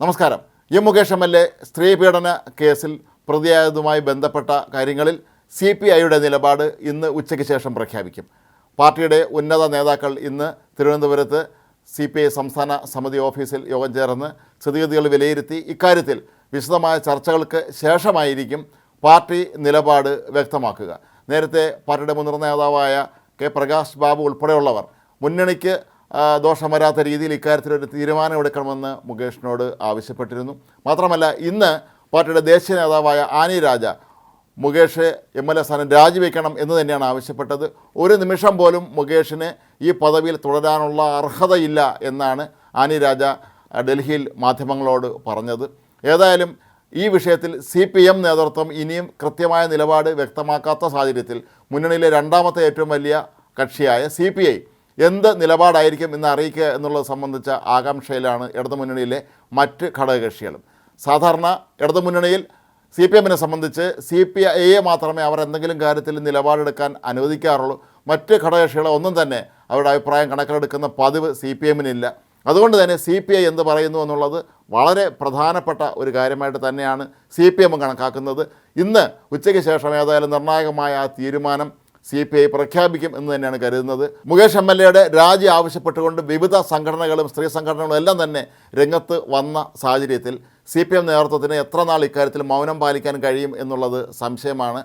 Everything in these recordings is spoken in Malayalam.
നമസ്കാരം. M Mukesh M L A സ്ത്രീ പീഡന കേസിൽ പ്രതിയായതുമായി ബന്ധപ്പെട്ട കാര്യങ്ങളിൽ സി പി ഐയുടെ നിലപാട് ഇന്ന് ഉച്ചയ്ക്ക് ശേഷം പ്രഖ്യാപിക്കും. പാർട്ടിയുടെ ഉന്നത നേതാക്കൾ ഇന്ന് തിരുവനന്തപുരത്ത് സി പി ഐ സംസ്ഥാന സമിതി ഓഫീസിൽ യോഗം ചേർന്ന് സ്ഥിതിഗതികൾ വിലയിരുത്തി ഇക്കാര്യത്തിൽ വിശദമായ ചർച്ചകൾക്ക് ശേഷമായിരിക്കും പാർട്ടി നിലപാട് വ്യക്തമാക്കുക. നേരത്തെ പാർട്ടിയുടെ മുതിർന്ന നേതാവായ കെ പ്രകാശ് ബാബു ഉൾപ്പെടെയുള്ളവർ മുന്നണിക്ക് ദോഷം വരാത്ത രീതിയിൽ ഇക്കാര്യത്തിലൊരു തീരുമാനം എടുക്കണമെന്ന് മുകേഷിനോട് ആവശ്യപ്പെട്ടിരുന്നു. മാത്രമല്ല ഇന്ന് പാർട്ടിയുടെ ദേശീയ നേതാവായ Annie Raja Mukesh M L A സ്ഥാനം രാജിവെക്കണം എന്ന് തന്നെയാണ് ആവശ്യപ്പെട്ടത്. ഒരു നിമിഷം പോലും മുകേഷിന് ഈ പദവിയിൽ തുടരാനുള്ള അർഹതയില്ല എന്നാണ് ആനി രാജ ഡൽഹിയിൽ മാധ്യമങ്ങളോട് പറഞ്ഞത്. ഏതായാലും ഈ വിഷയത്തിൽ സി പി എം നേതൃത്വം ഇനിയും കൃത്യമായ നിലപാട് വ്യക്തമാക്കാത്ത സാഹചര്യത്തിൽ മുന്നണിയിലെ രണ്ടാമത്തെ ഏറ്റവും വലിയ കക്ഷിയായ സി പി ഐ എന്ത് നിലപാടായിരിക്കും ഇന്ന് അറിയിക്കുക എന്നുള്ളത് സംബന്ധിച്ച ആകാംക്ഷയിലാണ് ഇടതുമുന്നണിയിലെ മറ്റ് ഘടകകക്ഷികളും. സാധാരണ ഇടതുമുന്നണിയിൽ സി പി എമ്മിനെ സംബന്ധിച്ച് സി പി ഐയെ മാത്രമേ അവർ എന്തെങ്കിലും കാര്യത്തിൽ നിലപാടെടുക്കാൻ അനുവദിക്കാറുള്ളൂ. മറ്റ് ഘടകകക്ഷികളെ ഒന്നും തന്നെ അവരുടെ അഭിപ്രായം കണക്കിലെടുക്കുന്ന പതിവ് സി പി എമ്മിനില്ല. അതുകൊണ്ട് തന്നെ സി പി ഐ എന്ത് പറയുന്നു എന്നുള്ളത് വളരെ പ്രധാനപ്പെട്ട ഒരു കാര്യമായിട്ട് തന്നെയാണ് സി പി എം കണക്കാക്കുന്നത്. ഇന്ന് ഉച്ചയ്ക്ക് ശേഷം ഏതായാലും നിർണായകമായ ആ തീരുമാനം സി പി ഐ പ്രഖ്യാപിക്കും എന്ന് തന്നെയാണ് കരുതുന്നത്. മുകേഷ് എം എൽ എയുടെ രാജി ആവശ്യപ്പെട്ടുകൊണ്ട് വിവിധ സംഘടനകളും സ്ത്രീ സംഘടനകളും എല്ലാം തന്നെ രംഗത്ത് വന്ന സാഹചര്യത്തിൽ സി പി എം നേതൃത്വത്തിന് എത്ര നാൾ ഇക്കാര്യത്തിൽ മൗനം പാലിക്കാൻ കഴിയും എന്നുള്ളത് സംശയമാണ്.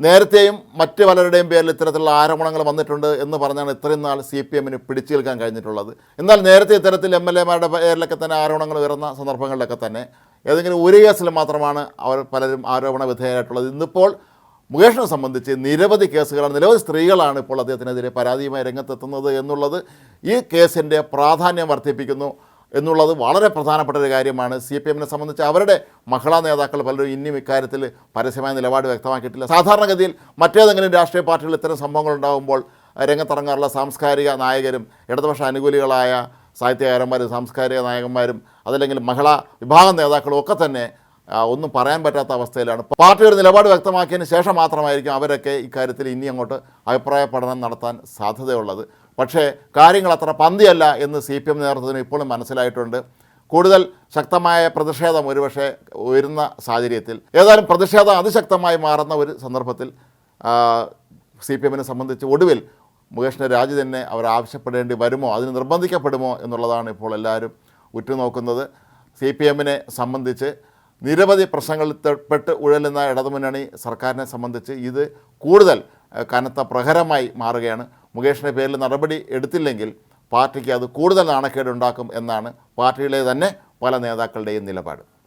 നേരത്തെയും മറ്റ് പലരുടെയും പേരിൽ ഇത്തരത്തിലുള്ള ആരോപണങ്ങൾ വന്നിട്ടുണ്ട് എന്ന് പറഞ്ഞാണ് ഇത്രയും നാൾ സി പി എമ്മിന് പിടിച്ചു നിൽക്കാൻ കഴിഞ്ഞിട്ടുള്ളത്. എന്നാൽ നേരത്തെ ഇത്തരത്തിൽ എം എൽ എമാരുടെ പേരിലൊക്കെ തന്നെ ആരോപണങ്ങൾ ഉയർന്ന സന്ദർഭങ്ങളിലൊക്കെ തന്നെ ഏതെങ്കിലും ഒരു കേസിൽ മാത്രമാണ് അവർ പലരും ആരോപണ വിധേയരായിട്ടുള്ളത് ഇന്നിപ്പോൾ മുകേഷിനെ സംബന്ധിച്ച് നിരവധി കേസുകളാണ്. നിരവധി സ്ത്രീകളാണ് ഇപ്പോൾ അദ്ദേഹത്തിനെതിരെ പരാതിയുമായി രംഗത്തെത്തുന്നത് എന്നുള്ളത് ഈ കേസിന്റെ പ്രാധാന്യം വർദ്ധിപ്പിക്കുന്നു എന്നുള്ളത് വളരെ പ്രധാനപ്പെട്ട ഒരു കാര്യമാണ്. സി പി എമ്മിനെ സംബന്ധിച്ച് അവരുടെ മഹിളാ നേതാക്കൾ പലരും ഇനിയും ഇക്കാര്യത്തിൽ പരസ്യമായ നിലപാട് വ്യക്തമാക്കിയിട്ടില്ല. സാധാരണഗതിയിൽ മറ്റേതെങ്കിലും രാഷ്ട്രീയ പാർട്ടികൾ ഇത്തരം സംഭവങ്ങൾ ഉണ്ടാകുമ്പോൾ രംഗത്തിറങ്ങാറുള്ള സാംസ്കാരിക നായകരും ഇടതുപക്ഷ അനുകൂലികളായ സാഹിത്യകാരന്മാരും സാംസ്കാരിക നായകന്മാരും അതല്ലെങ്കിൽ മഹിളാ വിഭാഗം നേതാക്കളും ഒക്കെ തന്നെ ഒന്നും പറയാൻ പറ്റാത്ത അവസ്ഥയിലാണ്. പാർട്ടി ഒരു നിലപാട് വ്യക്തമാക്കിയതിന് ശേഷം മാത്രമായിരിക്കും അവരൊക്കെ ഇക്കാര്യത്തിൽ ഇനി അങ്ങോട്ട് അഭിപ്രായ പഠനം നടത്താൻ സാധ്യതയുള്ളത്. പക്ഷേ കാര്യങ്ങൾ അത്ര പന്തിയല്ല എന്ന് സി പി എം നേതൃത്വത്തിന് ഇപ്പോഴും മനസ്സിലായിട്ടുണ്ട്. കൂടുതൽ ശക്തമായ പ്രതിഷേധം ഒരുപക്ഷെ ഉയരുന്ന സാഹചര്യത്തിൽ ഏതായാലും പ്രതിഷേധം അതിശക്തമായി മാറുന്ന ഒരു സന്ദർഭത്തിൽ സി പി എമ്മിനെ സംബന്ധിച്ച് ഒടുവിൽ മുകേഷിന്റെ രാജി തന്നെ അവർ ആവശ്യപ്പെടേണ്ടി വരുമോ അതിന് നിർബന്ധിക്കപ്പെടുമോ എന്നുള്ളതാണ് ഇപ്പോൾ എല്ലാവരും ഉറ്റുനോക്കുന്നത്. സി പി എമ്മിനെ സംബന്ധിച്ച് നിരവധി പ്രശ്നങ്ങളിൽപ്പെട്ട് ഉഴലുന്ന ഇടതുമുന്നണി സർക്കാരിനെ സംബന്ധിച്ച് ഇത് കൂടുതൽ കനത്ത പ്രഹരമായി മാറുകയാണ്. മുകേഷിന്റെ പേരിൽ നടപടി എടുത്തില്ലെങ്കിൽ പാർട്ടിക്ക് അത് കൂടുതൽ നാണക്കേടുണ്ടാക്കും എന്നാണ് പാർട്ടിയിലെ തന്നെ പല നേതാക്കളുടെയും നിലപാട്.